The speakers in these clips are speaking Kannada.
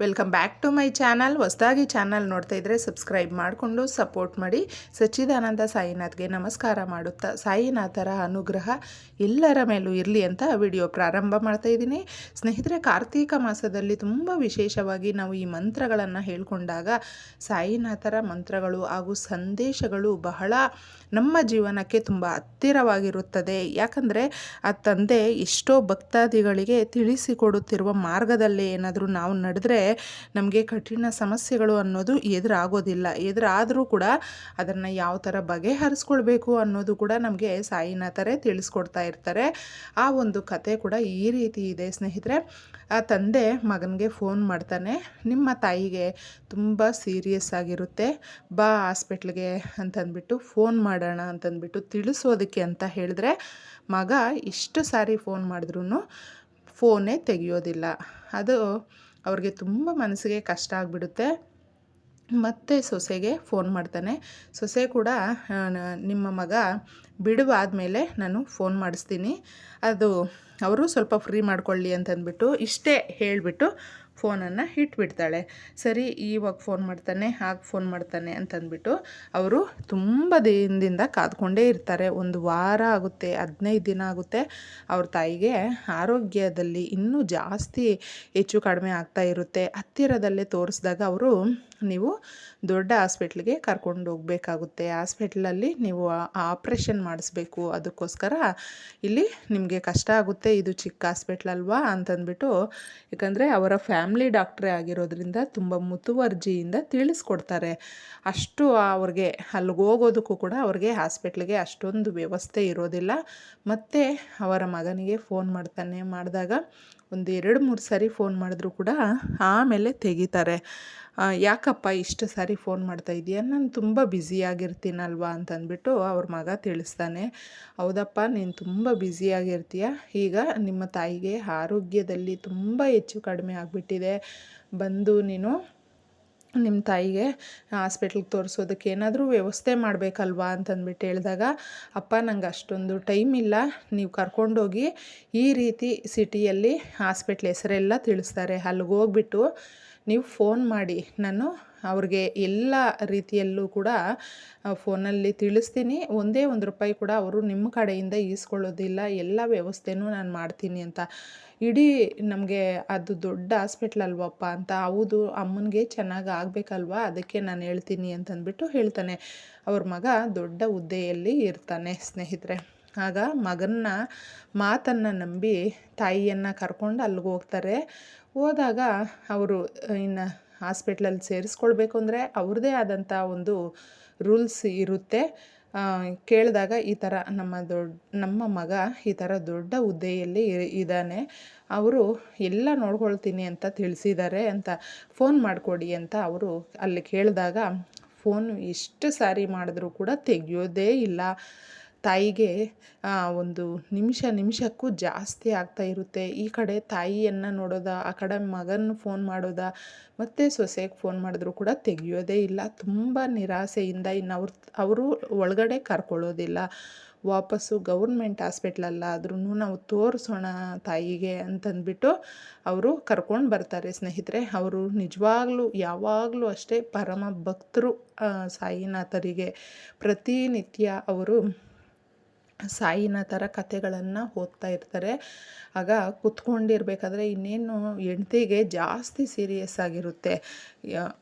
Welcome back to my channel ಹೊಸದಾಗಿ ಚಾನಲ್ ನೋಡ್ತಾ ಇದ್ದರೆ ಸಬ್ಸ್ಕ್ರೈಬ್ ಮಾಡಿಕೊಂಡು ಸಪೋರ್ಟ್ ಮಾಡಿ. ಸಚ್ಚಿದಾನಂದ ಸಾಯಿನಾಥ್ಗೆ ನಮಸ್ಕಾರ ಮಾಡುತ್ತಾ, ಸಾಯಿನಾಥರ ಅನುಗ್ರಹ ಎಲ್ಲರ ಮೇಲೂ ಇರಲಿ ಅಂತ ವಿಡಿಯೋ ಪ್ರಾರಂಭ ಮಾಡ್ತಾ ಇದ್ದೀನಿ. ಸ್ನೇಹಿತರೆ, ಕಾರ್ತೀಕ ಮಾಸದಲ್ಲಿ ತುಂಬ ವಿಶೇಷವಾಗಿ ನಾವು ಈ ಮಂತ್ರಗಳನ್ನು ಹೇಳ್ಕೊಂಡಾಗ ಸಾಯಿನಾಥರ ಮಂತ್ರಗಳು ಹಾಗೂ ಸಂದೇಶಗಳು ಬಹಳ ನಮ್ಮ ಜೀವನಕ್ಕೆ ತುಂಬ ಹತ್ತಿರವಾಗಿರುತ್ತದೆ. ಯಾಕಂದರೆ, ಆ ತಂದೆ ಎಷ್ಟೋ ಭಕ್ತಾದಿಗಳಿಗೆ ತಿಳಿಸಿಕೊಡುತ್ತಿರುವ ಮಾರ್ಗದಲ್ಲಿ ಏನಾದರೂ ನಾವು ನಡೆದ್ರೆ ನಮಗೆ ಕಠಿಣ ಸಮಸ್ಯೆಗಳು ಅನ್ನೋದು ಎದುರಾಗೋದಿಲ್ಲ. ಎದುರಾದರೂ ಕೂಡ ಅದನ್ನು ಯಾವ ಥರ ಬಗೆಹರಿಸ್ಕೊಳ್ಬೇಕು ಅನ್ನೋದು ಕೂಡ ನಮಗೆ ಸಾಯಿನಾಥರೇ ತಿಳಿಸ್ಕೊಡ್ತಾ ಇರ್ತಾರೆ. ಆ ಒಂದು ಕತೆ ಕೂಡ ಈ ರೀತಿ ಇದೆ ಸ್ನೇಹಿತರೆ. ಆ ತಂದೆ ಮಗನಿಗೆ ಫೋನ್ ಮಾಡ್ತಾನೆ, ನಿಮ್ಮ ತಾಯಿಗೆ ತುಂಬ ಸೀರಿಯಸ್ ಆಗಿರುತ್ತೆ, ಬಾ ಹಾಸ್ಪಿಟ್ಲಿಗೆ ಅಂತಂದ್ಬಿಟ್ಟು ಫೋನ್ ಮಾಡೋಣ ಅಂತಂದ್ಬಿಟ್ಟು ತಿಳಿಸೋದಕ್ಕೆ ಅಂತ ಹೇಳಿದ್ರೆ, ಮಗ ಇಷ್ಟು ಸಾರಿ ಫೋನ್ ಮಾಡಿದ್ರೂ ಫೋನೇ ತೆಗೆಯೋದಿಲ್ಲ. ಅದು ಅವ್ರಿಗೆ ತುಂಬ ಮನಸ್ಸಿಗೆ ಕಷ್ಟ ಆಗಿಬಿಡುತ್ತೆ. ಮತ್ತೆ ಸೊಸೆಗೆ ಫೋನ್ ಮಾಡ್ತಾನೆ. ಸೊಸೆ ಕೂಡ ನಿಮ್ಮ ಮಗ ಬಿಡುವಾದಮೇಲೆ ನಾನು ಫೋನ್ ಮಾಡಿಸ್ತೀನಿ. ಅದು, ಅವರು ಸ್ವಲ್ಪ ಫ್ರೀ ಮಾಡ್ಕೊಳ್ಳಿ ಅಂತಂದ್ಬಿಟ್ಟು ಇಷ್ಟೇ ಹೇಳಿಬಿಟ್ಟು ಫೋನನ್ನು ಇಟ್ಬಿಡ್ತಾಳೆ ಸರಿ, ಇವಾಗ ಫೋನ್ ಮಾಡ್ತಾನೆ ಹಾಗೆ ಫೋನ್ ಮಾಡ್ತಾನೆ ಅಂತಂದ್ಬಿಟ್ಟು ಅವರು ತುಂಬ ದಿನದಿಂದ ಕಾದ್ಕೊಂಡೇ ಇರ್ತಾರೆ. ಒಂದು ವಾರ ಆಗುತ್ತೆ, ಹದಿನೈದು ದಿನ ಆಗುತ್ತೆ. ಅವ್ರ ತಾಯಿಗೆ ಆರೋಗ್ಯದಲ್ಲಿ ಇನ್ನೂ ಜಾಸ್ತಿ ಹೆಚ್ಚು ಕಡಿಮೆ ಆಗ್ತಾ ಇರುತ್ತೆ. ಹತ್ತಿರದಲ್ಲೇ ತೋರಿಸಿದಾಗ ಅವರು ನೀವು ದೊಡ್ಡ ಹಾಸ್ಪಿಟ್ಲಿಗೆ ಕರ್ಕೊಂಡು ಹೋಗಬೇಕಾಗುತ್ತೆ. ಹಾಸ್ಪಿಟ್ಲಲ್ಲಿ ನೀವು ಆಪ್ರೇಷನ್ ಮಾಡಿಸ್ಬೇಕು. ಅದಕ್ಕೋಸ್ಕರ ಇಲ್ಲಿ ನಿಮಗೆ ಕಷ್ಟ ಆಗುತ್ತೆ. ಇದು ಚಿಕ್ಕ ಹಾಸ್ಪಿಟ್ಲ್ ಅಲ್ವಾ ಅಂತಂದ್ಬಿಟ್ಟು. ಯಾಕಂದರೆ ಅವರ ಫ್ಯಾಮಿಲಿ ಡಾಕ್ಟ್ರೇ ಆಗಿರೋದ್ರಿಂದ ತುಂಬ ಮುತುವರ್ಜಿಯಿಂದ ತಿಳಿಸ್ಕೊಡ್ತಾರೆ. ಅಷ್ಟು ಅವ್ರಿಗೆ ಅಲ್ಲಿಗೆ ಹೋಗೋದಕ್ಕೂ ಕೂಡ ಅವ್ರಿಗೆ ಹಾಸ್ಪಿಟ್ಲಿಗೆ ಅಷ್ಟೊಂದು ವ್ಯವಸ್ಥೆ ಇರೋದಿಲ್ಲ. ಮತ್ತು ಅವರ ಮಗನಿಗೆ ಫೋನ್ ಮಾಡ್ತಾನೆ. ಮಾಡಿದಾಗ ಒಂದು ಎರಡು ಮೂರು ಸಾರಿ ಫೋನ್ ಮಾಡಿದ್ರು ಕೂಡ ಆಮೇಲೆ ತೆಗಿತಾರೆ. ಯಾಕಪ್ಪ ಇಷ್ಟು ಸಾರಿ ಫೋನ್ ಮಾಡ್ತಾ ಇದೀಯ? ನಾನು ತುಂಬ ಬ್ಯುಸಿಯಾಗಿರ್ತೀನಲ್ವಾ ಅಂತಂದ್ಬಿಟ್ಟು ಅವ್ರ ಮಗ ತಿಳಿಸ್ತಾನೆ. ಹೌದಪ್ಪ, ನೀನು ತುಂಬ ಬ್ಯುಸಿಯಾಗಿರ್ತೀಯ ಈಗ ನಿಮ್ಮ ತಾಯಿಗೆ ಆರೋಗ್ಯದಲ್ಲಿ ತುಂಬ ಹೆಚ್ಚು ಕಡಿಮೆ ಆಗಿಬಿಟ್ಟಿದೆ. ಬಂದು ನೀನು ನಿಮ್ಮ ತಾಯಿಗೆ ಹಾಸ್ಪಿಟ್ಲ್ಗೆ ತೋರಿಸೋದಕ್ಕೆ ಏನಾದರೂ ವ್ಯವಸ್ಥೆ ಮಾಡಬೇಕಲ್ವಾ ಅಂತಂದ್ಬಿಟ್ಟು ಹೇಳಿದಾಗ, ಅಪ್ಪ, ನಂಗೆ ಅಷ್ಟೊಂದು ಟೈಮ್ ಇಲ್ಲ. ನೀವು ಕರ್ಕೊಂಡೋಗಿ ಈ ರೀತಿ ಸಿಟಿಯಲ್ಲಿ ಹಾಸ್ಪಿಟ್ಲ್ ಹೆಸರೆಲ್ಲ ತಿಳಿಸ್ತಾರೆ. ಅಲ್ಲಿಗೆ ಹೋಗ್ಬಿಟ್ಟು ನೀವು ಫೋನ್ ಮಾಡಿ, ನಾನು ಅವ್ರಿಗೆ ಎಲ್ಲ ರೀತಿಯಲ್ಲೂ ಕೂಡ ಫೋನಲ್ಲಿ ತಿಳಿಸ್ತೀನಿ. ಒಂದೇ ಒಂದು ರೂಪಾಯಿ ಕೂಡ ಅವರು ನಿಮ್ಮ ಕಡೆಯಿಂದ ಈಸ್ಕೊಳ್ಳೋದಿಲ್ಲ. ಎಲ್ಲ ವ್ಯವಸ್ಥೆನೂ ನಾನು ಮಾಡ್ತೀನಿ ಅಂತ. ಇಡೀ ನಮಗೆ ಅದು ದೊಡ್ಡ ಹಾಸ್ಪಿಟ್ಲ್ ಅಲ್ವಪ್ಪ ಅಂತ, ಹೌದು, ಅಮ್ಮನಿಗೆ ಚೆನ್ನಾಗಿ ಆಗಬೇಕಲ್ವಾ, ಅದಕ್ಕೆ ನಾನು ಹೇಳ್ತೀನಿ ಅಂತಂದ್ಬಿಟ್ಟು ಹೇಳ್ತಾನೆ. ಅವ್ರ ಮಗ ದೊಡ್ಡ ಹುದ್ದೆಯಲ್ಲಿ ಇರ್ತಾನೆ, ಸ್ನೇಹಿತರೆ. ಆಗ ಮಗನ್ನ ಮಾತನ್ನು ನಂಬಿ ತಾಯಿಯನ್ನು ಕರ್ಕೊಂಡು ಅಲ್ಲಿಗೆ ಹೋಗ್ತಾರೆ. ಹೋದಾಗ ಅವರು, ಇನ್ನು ಹಾಸ್ಪಿಟ್ಲಲ್ಲಿ ಸೇರಿಸ್ಕೊಳ್ಬೇಕು ಅಂದರೆ ಅವ್ರದ್ದೇ ಆದಂಥ ಒಂದು ರೂಲ್ಸ್ ಇರುತ್ತೆ. ಕೇಳಿದಾಗ ಈ ಥರ ನಮ್ಮ ದೊಡ್ಡ ನಮ್ಮ ಮಗ ಈ ಥರ ದೊಡ್ಡ ಹುದ್ದೆಯಲ್ಲಿ ಇದ್ದಾನೆ. ಅವರು, ಎಲ್ಲ ನೋಡ್ಕೊಳ್ತೀನಿ ಅಂತ ತಿಳಿಸಿದ್ದಾರೆ ಅಂತ ಫೋನ್ ಮಾಡಿಕೊಡಿ ಅಂತ ಅವರು ಅಲ್ಲಿ ಕೇಳಿದಾಗ, ಫೋನ್ ಎಷ್ಟು ಸಾರಿ ಮಾಡಿದ್ರೂ ಕೂಡ ತೆಗಿಯೋದೇ ಇಲ್ಲ. ತಾಯಿಗೆ ಒಂದು ನಿಮಿಷ ನಿಮಿಷಕ್ಕೂ ಜಾಸ್ತಿ ಆಗ್ತಾ ಇರುತ್ತೆ. ಈ ಕಡೆ ತಾಯಿಯನ್ನು ನೋಡೋದ, ಆ ಕಡೆ ಮಗನ ಫೋನ್ ಮಾಡೋದ, ಮತ್ತು ಸೊಸೆಗೆ ಫೋನ್ ಮಾಡಿದ್ರು ಕೂಡ ತೆಗಿಯೋದೇ ಇಲ್ಲ. ತುಂಬ ನಿರಾಸೆಯಿಂದ ಇನ್ನು ಅವ್ರ, ಅವರು ಒಳಗಡೆ ಕರ್ಕೊಳ್ಳೋದಿಲ್ಲ. ವಾಪಸ್ಸು ಗೌರ್ಮೆಂಟ್ ಹಾಸ್ಪಿಟ್ಲಲ್ಲಾದ್ರೂ ನಾವು ತೋರಿಸೋಣ ತಾಯಿಗೆ ಅಂತಂದ್ಬಿಟ್ಟು ಅವರು ಕರ್ಕೊಂಡು ಬರ್ತಾರೆ. ಸ್ನೇಹಿತರೆ, ಅವರು ನಿಜವಾಗ್ಲೂ, ಯಾವಾಗಲೂ ಅಷ್ಟೇ ಪರಮ ಭಕ್ತರು ಸಾಯಿನಾಥರಿಗೆ. ಪ್ರತಿನಿತ್ಯ ಅವರು ಸಾಯಿನಾಥರ ಕಥೆಗಳನ್ನು ಓದ್ತಾ ಇರ್ತಾರೆ. ಆಗ ಕುತ್ಕೊಂಡಿರ್ಬೇಕಾದ್ರೆ ಇನ್ನೇನು ಹೆಂಡ್ತಿಗೆ ಜಾಸ್ತಿ ಸೀರಿಯಸ್ ಆಗಿರುತ್ತೆ.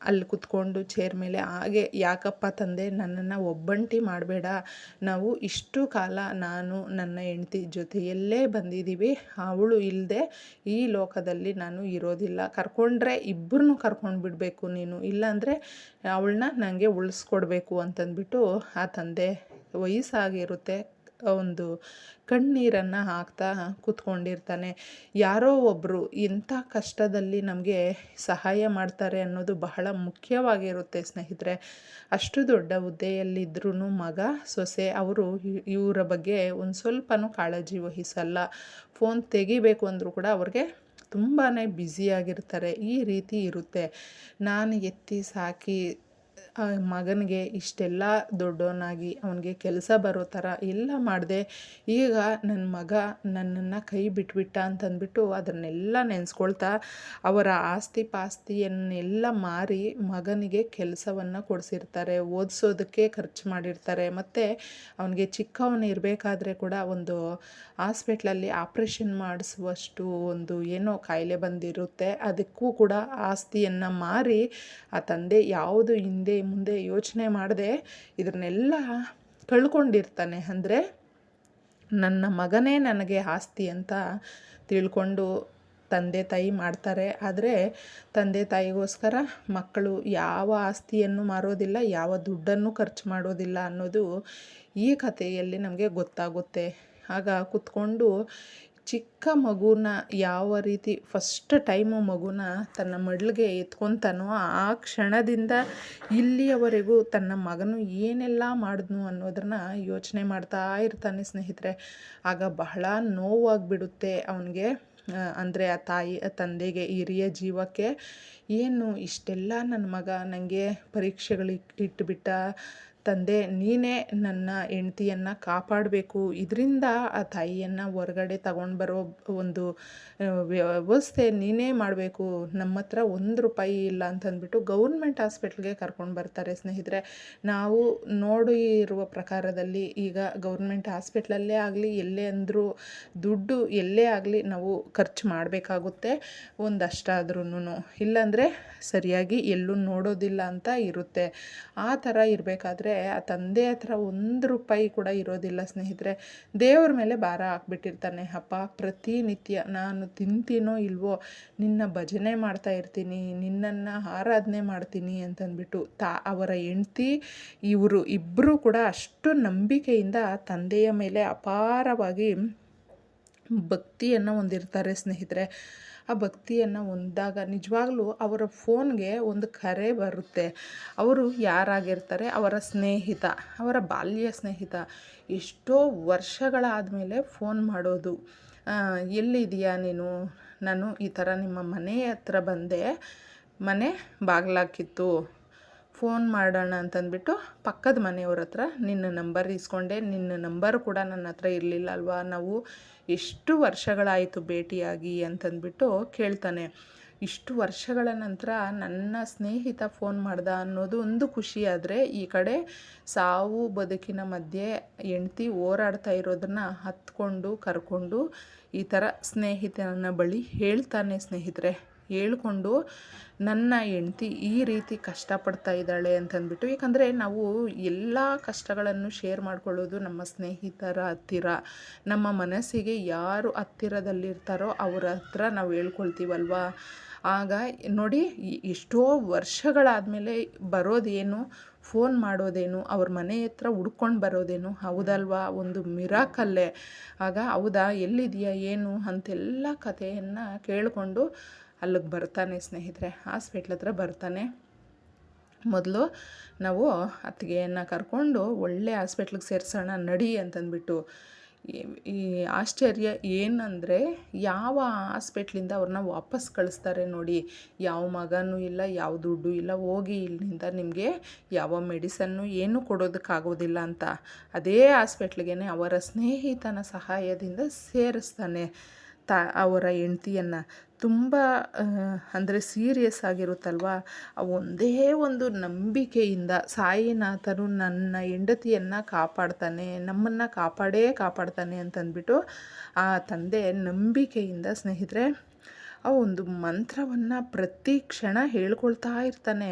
ಅಲ್ಲಿ ಕುತ್ಕೊಂಡು ಚೇರ್ ಮೇಲೆ ಹಾಗೆ, ಯಾಕಪ್ಪ ತಂದೆ, ನನ್ನನ್ನು ಒಬ್ಬಂಟಿ ಮಾಡಬೇಡ. ನಾವು ಇಷ್ಟು ಕಾಲ ನಾನು ನನ್ನ ಹೆಂಡ್ತಿ ಜೊತೆಯಲ್ಲೇ ಬಂದಿದ್ದೀವಿ ಅವಳು ಇಲ್ಲದೆ ಈ ಲೋಕದಲ್ಲಿ ನಾನು ಇರೋದಿಲ್ಲ. ಕರ್ಕೊಂಡ್ರೆ ಇಬ್ಬರನ್ನೂ ಕರ್ಕೊಂಡು ಬಿಡಬೇಕು ನೀನು. ಇಲ್ಲಾಂದರೆ ಅವಳನ್ನ ನನಗೆ ಉಳಿಸ್ಕೊಡ್ಬೇಕು ಅಂತಂದ್ಬಿಟ್ಟು ಆ ತಂದೆ ವಯಸ್ಸಾಗಿರುತ್ತೆ. ಒಂದು ಕಣ್ಣೀರನ್ನು ಹಾಕ್ತಾ ಕೂತ್ಕೊಂಡಿರ್ತಾನೆ. ಯಾರೋ ಒಬ್ಬರು ಇಂಥ ಕಷ್ಟದಲ್ಲಿ ನಮಗೆ ಸಹಾಯ ಮಾಡ್ತಾರೆ ಅನ್ನೋದು ಬಹಳ ಮುಖ್ಯವಾಗಿರುತ್ತೆ ಸ್ನೇಹಿತರೆ. ಅಷ್ಟು ದೊಡ್ಡ ಹುದ್ದೆಯಲ್ಲಿದ್ರೂ ಮಗ, ಸೊಸೆ ಅವರು ಇವರ ಬಗ್ಗೆ ಒಂದು ಸ್ವಲ್ಪನೂ ಕಾಳಜಿ ವಹಿಸಲ್ಲ. ಫೋನ್ ತೆಗಿಬೇಕು ಅಂದರೂ ಕೂಡ ಅವ್ರಿಗೆ ತುಂಬಾ ಬ್ಯುಸಿಯಾಗಿರ್ತಾರೆ ಈ ರೀತಿ ಇರುತ್ತೆ. ನಾನು ಎತ್ತಿ ಸಾಕಿ ಮಗನಿಗೆ ಇಷ್ಟೆಲ್ಲ ದೊಡ್ಡವನಾಗಿ ಅವನಿಗೆ ಕೆಲಸ ಬರೋ ಥರ ಎಲ್ಲ ಮಾಡಿದೆ, ಈಗ ನನ್ನ ಮಗ ನನ್ನನ್ನು ಕೈ ಬಿಟ್ಬಿಟ್ಟ ಅಂತಂದ್ಬಿಟ್ಟು ಅದನ್ನೆಲ್ಲ ನೆನೆಸ್ಕೊಳ್ತಾ ಅವರ ಆಸ್ತಿ ಪಾಸ್ತಿಯನ್ನೆಲ್ಲ ಮಾರಿ ಮಗನಿಗೆ ಕೆಲಸವನ್ನು ಕೊಡಿಸಿರ್ತಾರೆ, ಓದಿಸೋದಕ್ಕೆ ಖರ್ಚು ಮಾಡಿರ್ತಾರೆ, ಮತ್ತು ಅವನಿಗೆ ಚಿಕ್ಕವನು ಇರಬೇಕಾದ್ರೆ ಕೂಡ ಒಂದು ಹಾಸ್ಪಿಟ್ಲಲ್ಲಿ ಆಪ್ರೇಷನ್ ಮಾಡಿಸುವಷ್ಟು ಒಂದು ಏನೋ ಕಾಯಿಲೆ ಬಂದಿರುತ್ತೆ, ಅದಕ್ಕೂ ಕೂಡ ಆಸ್ತಿಯನ್ನು ಮಾರಿ ಆ ತಂದೆ ಯಾವುದು ಹಿಂದೆ ಮುಂದೆ ಯೋಚನೆ ಮಾಡದೆ ಇದನ್ನೆಲ್ಲ ಕಳ್ಕೊಂಡಿರ್ತಾನೆ. ಅಂದರೆ ನನ್ನ ಮಗನೇ ನನಗೆ ಆಸ್ತಿ ಅಂತ ತಿಳ್ಕೊಂಡು ತಂದೆ ತಾಯಿ ಮಾಡ್ತಾರೆ. ಆದರೆ ತಂದೆ ತಾಯಿಗೋಸ್ಕರ ಮಕ್ಕಳು ಯಾವ ಆಸ್ತಿಯನ್ನು ಮಾರೋದಿಲ್ಲ, ಯಾವ ದುಡ್ಡನ್ನು ಖರ್ಚು ಮಾಡೋದಿಲ್ಲ ಅನ್ನೋದು ಈ ಕಥೆಯಲ್ಲಿ ನಮಗೆ ಗೊತ್ತಾಗುತ್ತೆ. ಆಗ ಕುತ್ಕೊಂಡು ಚಿಕ್ಕ ಮಗುನ ಯಾವ ರೀತಿ ಫಸ್ಟ್ ಟೈಮು ಮಗುನ ತನ್ನ ಮಡ್ಲಿಗೆ ಎತ್ಕೊತಾನೋ ಆ ಕ್ಷಣದಿಂದ ಇಲ್ಲಿಯವರೆಗೂ ತನ್ನ ಮಗನು ಏನೆಲ್ಲ ಮಾಡಿದ್ನು ಅನ್ನೋದನ್ನ ಯೋಚನೆ ಮಾಡ್ತಾ ಇರ್ತಾನೆ ಸ್ನೇಹಿತರೆ. ಆಗ ಬಹಳ ನೋವಾಗಿಬಿಡುತ್ತೆ ಅವನಿಗೆ. ಅಂದರೆ ಆ ತಾಯಿ ತಂದೆಗೆ, ಹಿರಿಯ ಜೀವಕ್ಕೆ, ಏನು ಇಷ್ಟೆಲ್ಲ ನನ್ನ ಮಗ ನನಗೆ ಪರೀಕ್ಷೆಗಳಿಗೆ ಇಟ್ಟುಬಿಟ್ಟ ತಂದೆ, ನೀನೇ ನನ್ನ ಹೆಂಡ್ತಿಯನ್ನು ಕಾಪಾಡಬೇಕು. ಇದರಿಂದ ಆ ತಾಯಿಯನ್ನು ಹೊರಗಡೆ ತಗೊಂಡು ಬರೋ ಒಂದು ವ್ಯವಸ್ಥೆ ನೀನೇ ಮಾಡಬೇಕು. ನಮ್ಮ ಹತ್ರ ಒಂದು ರೂಪಾಯಿ ಇಲ್ಲ ಅಂತಂದ್ಬಿಟ್ಟು ಗೌರ್ಮೆಂಟ್ ಹಾಸ್ಪಿಟ್ಲ್ಗೆ ಕರ್ಕೊಂಡು ಬರ್ತಾರೆ ಸ್ನೇಹಿತರೆ. ನಾವು ನೋಡಿ ಇರುವ ಪ್ರಕಾರದಲ್ಲಿ ಈಗ ಗೌರ್ಮೆಂಟ್ ಹಾಸ್ಪಿಟ್ಲಲ್ಲೇ ಆಗಲಿ, ಎಲ್ಲೇ ಅಂದರೂ ದುಡ್ಡು ಎಲ್ಲೇ ಆಗಲಿ ನಾವು ಖರ್ಚು ಮಾಡಬೇಕಾಗುತ್ತೆ. ಒಂದಷ್ಟಾದ್ರೂ ಇಲ್ಲಾಂದರೆ ಸರಿಯಾಗಿ ಎಲ್ಲೂ ನೋಡೋದಿಲ್ಲ ಅಂತ ಇರುತ್ತೆ. ಆ ಥರ ಇರಬೇಕಾದ್ರೆ ಆ ತಂದೆ ಹತ್ರ ಒಂದು ರೂಪಾಯಿ ಕೂಡ ಇರೋದಿಲ್ಲ ಸ್ನೇಹಿತರೆ. ದೇವ್ರ ಮೇಲೆ ಭಾರ ಹಾಕ್ಬಿಟ್ಟಿರ್ತಾನೆ. ಅಪ್ಪ, ಪ್ರತಿನಿತ್ಯ ನಾನು ತಿಂತೀನೋ ಇಲ್ವೋ, ನಿನ್ನ ಭಜನೆ ಮಾಡ್ತಾ ಇರ್ತೀನಿ, ನಿನ್ನನ್ನು ಆರಾಧನೆ ಮಾಡ್ತೀನಿ ಅಂತಂದ್ಬಿಟ್ಟು ತಾ, ಅವರ ಹೆಂಡ್ತಿ, ಇವರು ಇಬ್ಬರು ಕೂಡ ಅಷ್ಟು ನಂಬಿಕೆಯಿಂದ ತಂದೆಯ ಮೇಲೆ ಅಪಾರವಾಗಿ ಭಕ್ತಿಯನ್ನು ಹೊಂದಿರ್ತಾರೆ ಸ್ನೇಹಿತರೆ. ಆ ಭಕ್ತಿಯನ್ನು ಹೊಂದಾಗ ನಿಜವಾಗ್ಲೂ ಅವರ ಫೋನ್ಗೆ ಒಂದು ಕರೆ ಬರುತ್ತೆ. ಅವರು ಯಾರಾಗಿರ್ತಾರೆ? ಅವರ ಸ್ನೇಹಿತ, ಅವರ ಬಾಲ್ಯ ಸ್ನೇಹಿತ. ಎಷ್ಟೋ ವರ್ಷಗಳಾದಮೇಲೆ ಫೋನ್ ಮಾಡೋದು. ಎಲ್ಲಿದೆಯಾ ನೀನು? ನಾನು ಈ ಥರ ನಿಮ್ಮ ಮನೆ ಹತ್ರ ಬಂದೆ. ಮನೆ ಬಾಗಿಲಾಕಿತ್ತು ಫೋನ್ ಮಾಡೋಣ ಅಂತಂದ್ಬಿಟ್ಟು ಪಕ್ಕದ ಮನೆಯವ್ರ ಹತ್ರ ನಿನ್ನ ನಂಬರ್ ಇಸ್ಕೊಂಡೆ. ನಿನ್ನ ನಂಬರ್ ಕೂಡ ನನ್ನ ಹತ್ರ ಇರಲಿಲ್ಲ ಅಲ್ವಾ ನಾವು ಎಷ್ಟು ವರ್ಷಗಳಾಯಿತು ಭೇಟಿಯಾಗಿ ಅಂತಂದ್ಬಿಟ್ಟು ಕೇಳ್ತಾನೆ. ಇಷ್ಟು ವರ್ಷಗಳ ನಂತರ ನನ್ನ ಸ್ನೇಹಿತ ಫೋನ್ ಮಾಡ್ದ ಅನ್ನೋದು ಒಂದು ಖುಷಿ ಆದರೆ ಈ ಕಡೆ ಸಾವು ಬದುಕಿನ ಮಧ್ಯೆ ಹೆಂಡ್ತಿ ಓಡಾಡ್ತಾ ಇರೋದನ್ನ ಹತ್ಕೊಂಡು ಕರ್ಕೊಂಡು ಈ ಥರ ಸ್ನೇಹಿತನ ಬಳಿ ಹೇಳ್ತಾನೆ ಸ್ನೇಹಿತರೆ. ಹೇಳ್ಕೊಂಡು ನನ್ನ ಹೆಂಡ್ತಿ ಈ ರೀತಿ ಕಷ್ಟಪಡ್ತಾ ಇದ್ದಾಳೆ ಅಂತಂದ್ಬಿಟ್ಟು, ಯಾಕಂದರೆ ನಾವು ಎಲ್ಲ ಕಷ್ಟಗಳನ್ನು ಶೇರ್ ಮಾಡ್ಕೊಳ್ಳೋದು ನಮ್ಮ ಸ್ನೇಹಿತರ ಹತ್ತಿರ. ನಮ್ಮ ಮನಸ್ಸಿಗೆ ಯಾರು ಹತ್ತಿರದಲ್ಲಿರ್ತಾರೋ ಅವ್ರ ಹತ್ರ ನಾವು ಹೇಳ್ಕೊಳ್ತೀವಲ್ವಾ? ಆಗ ನೋಡಿ, ಎಷ್ಟೋ ವರ್ಷಗಳಾದಮೇಲೆ ಬರೋದೇನು, ಫೋನ್ ಮಾಡೋದೇನು, ಅವ್ರ ಮನೆ ಹತ್ರ ಹುಡ್ಕೊಂಡು ಬರೋದೇನು, ಹೌದಲ್ವಾ? ಒಂದು ಮಿರಾಕಲ್ಲೇ. ಆಗ, ಹೌದಾ? ಎಲ್ಲಿದೆಯಾ ಏನು? ಅಂತೆಲ್ಲ ಕಥೆಯನ್ನು ಕೇಳಿಕೊಂಡು ಅಲ್ಲಿಗೆ ಬರ್ತಾನೆ ಸ್ನೇಹಿತರೆ ಹಾಸ್ಪಿಟ್ಲ್ ಹತ್ರ ಬರ್ತಾನೆ. ಮೊದಲು ನಾವು ಅತ್ತಿಗೆಯನ್ನು ಕರ್ಕೊಂಡು ಒಳ್ಳೆ ಹಾಸ್ಪಿಟ್ಲಿಗೆ ಸೇರಿಸೋಣ ನಡಿ ಅಂತಂದ್ಬಿಟ್ಟು. ಈ ಆಶ್ಚರ್ಯ ಏನಂದರೆ ಯಾವ ಹಾಸ್ಪಿಟ್ಲಿಂದ ಅವ್ರನ್ನ ವಾಪಸ್ ಕಳಿಸ್ತಾರೆ ನೋಡಿ. ಯಾವ ಮಗನೂ ಇಲ್ಲ, ಯಾವ ದುಡ್ಡು ಇಲ್ಲ, ಹೋಗಿ ಇಲ್ಲಿಂದ ನಿಮಗೆ ಯಾವ ಮೆಡಿಸನ್ನು ಏನು ಕೊಡೋದಕ್ಕಾಗೋದಿಲ್ಲ ಅಂತ. ಅದೇ ಹಾಸ್ಪಿಟ್ಲಿಗೆ ಅವರ ಸ್ನೇಹಿತನ ಸಹಾಯದಿಂದ ಸೇರಿಸ್ತಾನೆ ತ, ಅವರ ಹೆಂಡ್ತಿಯನ್ನು. ತುಂಬ ಅಂದರೆ ಸೀರಿಯಸ್ ಆಗಿರುತ್ತಲ್ವ? ಒಂದೇ ಒಂದು ನಂಬಿಕೆಯಿಂದ ಸಾಯಿನಾಥನು ನನ್ನ ಹೆಂಡತಿಯನ್ನು ಕಾಪಾಡ್ತಾನೆ, ನಮ್ಮನ್ನು ಕಾಪಾಡೇ ಕಾಪಾಡ್ತಾನೆ ಅಂತಂದ್ಬಿಟ್ಟು ಆ ತಂದೆ ನಂಬಿಕೆಯಿಂದ ಸ್ನೇಹಿತರೆ, ಆ ಒಂದು ಮಂತ್ರವನ್ನು ಪ್ರತಿ ಕ್ಷಣ ಹೇಳ್ಕೊಳ್ತಾ ಇರ್ತಾನೆ.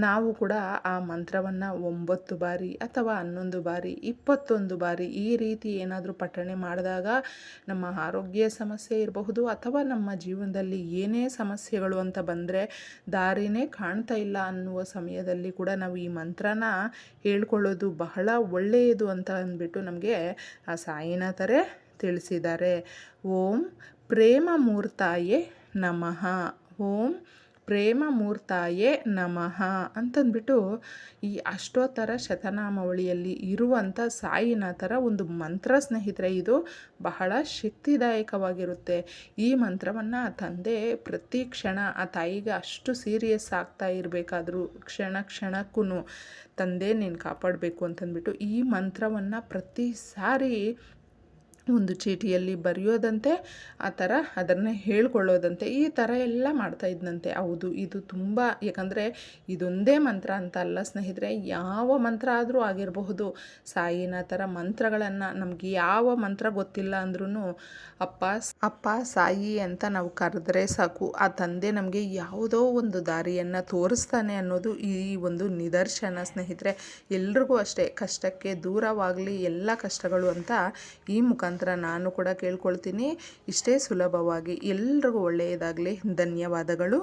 ನಾವು ಕೂಡ ಆ ಮಂತ್ರವನ್ನು ಒಂಬತ್ತು ಬಾರಿ ಅಥವಾ ಹನ್ನೊಂದು ಬಾರಿ, ಇಪ್ಪತ್ತೊಂದು ಬಾರಿ ಈ ರೀತಿ ಏನಾದರೂ ಪಠಣೆ ಮಾಡಿದಾಗ ನಮ್ಮ ಆರೋಗ್ಯ ಸಮಸ್ಯೆ ಇರಬಹುದು ಅಥವಾ ನಮ್ಮ ಜೀವನದಲ್ಲಿ ಏನೇ ಸಮಸ್ಯೆಗಳು ಅಂತ ಬಂದರೆ ದಾರಿನೇ ಕಾಣ್ತಾ ಇಲ್ಲ ಅನ್ನುವ ಸಮಯದಲ್ಲಿ ಕೂಡ ನಾವು ಈ ಮಂತ್ರನ ಹೇಳ್ಕೊಳ್ಳೋದು ಬಹಳ ಒಳ್ಳೆಯದು ಅಂತ ಅಂದ್ಬಿಟ್ಟು ನಮಗೆ ಆ ಸಾಯಿನಾಥರೇ ತಿಳಿಸಿದ್ದಾರೆ. ಓಂ ಪ್ರೇಮ ಮೂರ್ತಾಯೇ ನಮಃ. ಓಂ ಪ್ರೇಮ ಮೂರ್ತಾಯೇ ನಮಃ ಅಂತಂದ್ಬಿಟ್ಟು ಈ ಅಷ್ಟೋತ್ತರ ಶತನಾಮಾವಳಿಯಲ್ಲಿ ಇರುವಂಥ ಸಾಯಿನಾಥರ ಒಂದು ಮಂತ್ರ ಸ್ನೇಹಿತರೆ, ಇದು ಬಹಳ ಶಕ್ತಿದಾಯಕವಾಗಿರುತ್ತೆ. ಈ ಮಂತ್ರವನ್ನು ತಂದೆ ಪ್ರತಿ ಕ್ಷಣ, ಆ ತಾಯಿಗೆ ಅಷ್ಟು ಸೀರಿಯಸ್ ಆಗ್ತಾ ಇರಬೇಕಾದ್ರೂ ಕ್ಷಣ ಕ್ಷಣಕ್ಕೂ ತಂದೆ ನೀನು ಕಾಪಾಡಬೇಕು ಅಂತಂದ್ಬಿಟ್ಟು ಈ ಮಂತ್ರವನ್ನು ಪ್ರತಿ ಸಾರಿ ಒಂದು ಚೀಟಿಯಲ್ಲಿ ಬರೆಯೋದಂತೆ, ಆ ಥರ ಅದನ್ನು ಹೇಳ್ಕೊಳ್ಳೋದಂತೆ, ಈ ಥರ ಎಲ್ಲ ಮಾಡ್ತಾ ಇದ್ದಂತೆ ಹೌದು, ಇದು ತುಂಬ, ಯಾಕಂದರೆ ಇದೊಂದೇ ಮಂತ್ರ ಅಂತ ಅಲ್ಲ ಸ್ನೇಹಿತರೆ, ಯಾವ ಮಂತ್ರ ಆದರೂ ಆಗಿರಬಹುದು. ಸಾಯಿನ ಥರ ಮಂತ್ರಗಳನ್ನು ನಮಗೆ ಯಾವ ಮಂತ್ರ ಗೊತ್ತಿಲ್ಲ ಅಂದ್ರೂ ಅಪ್ಪ ಅಪ್ಪ, ಸಾಯಿ ಅಂತ ನಾವು ಕರೆದ್ರೆ ಸಾಕು. ಆ ತಂದೆ ನಮಗೆ ಯಾವುದೋ ಒಂದು ದಾರಿಯನ್ನು ತೋರಿಸ್ತಾನೆ ಅನ್ನೋದು ಈ ಒಂದು ನಿದರ್ಶನ ಸ್ನೇಹಿತರೆ. ಎಲ್ರಿಗೂ ಅಷ್ಟೇ, ಕಷ್ಟಕ್ಕೆ ದೂರವಾಗಲಿ ಎಲ್ಲ ಕಷ್ಟಗಳು ಅಂತ ಈ ಮುಖಾಂತರ ನಾನು ಕೂಡ ಕೇಳ್ಕೊಳ್ತೀನಿ. ಇಷ್ಟೇ ಸುಲಭವಾಗಿ ಎಲ್ರಿಗೂ ಒಳ್ಳೆಯದಾಗಲಿ. ಧನ್ಯವಾದಗಳು.